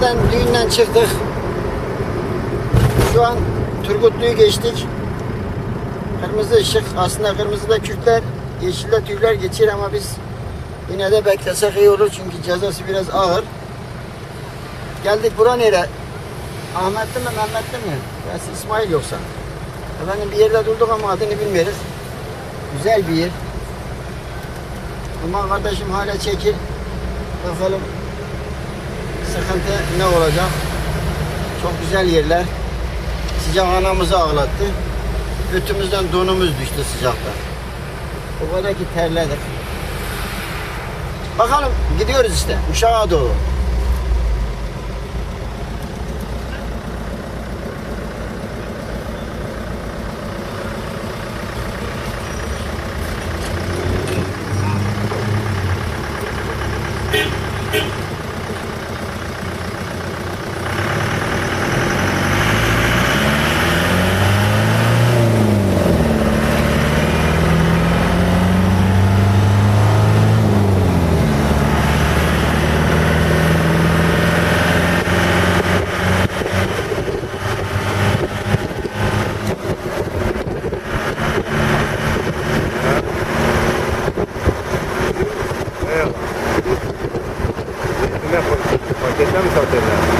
Eskişehir'den düğünden çıktık. Şu an Turgutlu'yu geçtik. Kırmızı ışık. Aslında kırmızıda Kürtler, yeşilde Türkler geçir ama biz yine de beklesek iyi olur çünkü cezası biraz ağır. Geldik bura nere? Ahmetli mi Mehmetli mi? Burası İsmail yoksa. Efendim bir yerde durduk ama adını bilmiyoruz. Güzel bir yer. Ama kardeşim hala çekil. Bakalım sıkıntı ne olacak. Çok güzel yerler. Sıcak anamızı ağlattı. Götümüzden donumuz düştü sıcakta. O kadar ki terledik. Bakalım gidiyoruz işte Uşak'a doğru. Paketten mi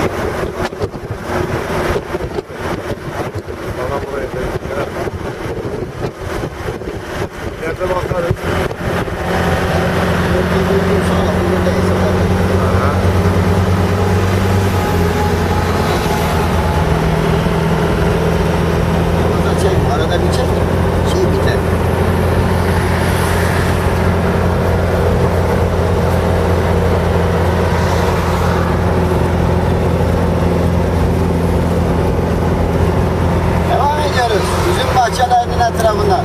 etrafında.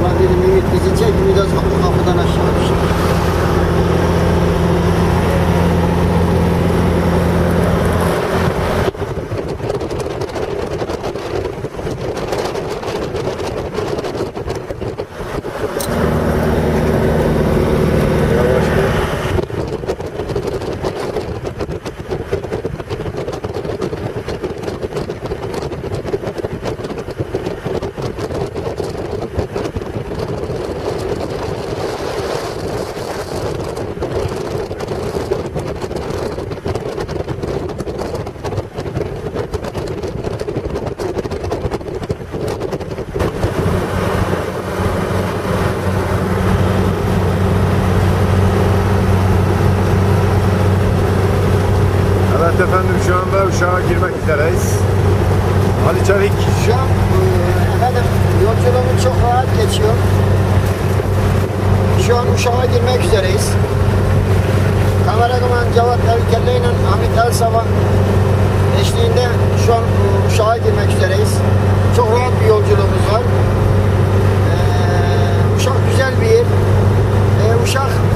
Ulan dedim Ümit bizi çek, Ümit az kapı kapıdan aşağı düştü. Efendim şu anda Uşak'a girmek üzereyiz. Ali Çelik. Şu an e, efendim yolculuğumuz çok rahat geçiyor. Şu an Uşak'a girmek üzereyiz. Kameraman Cevat Elkelle ile Hamit Elsavan eşliğinde şu an e, Uşak'a girmek üzereyiz. Çok rahat bir yolculuğumuz var. Ee, Uşak güzel bir yer. Ee, Uşak'tır.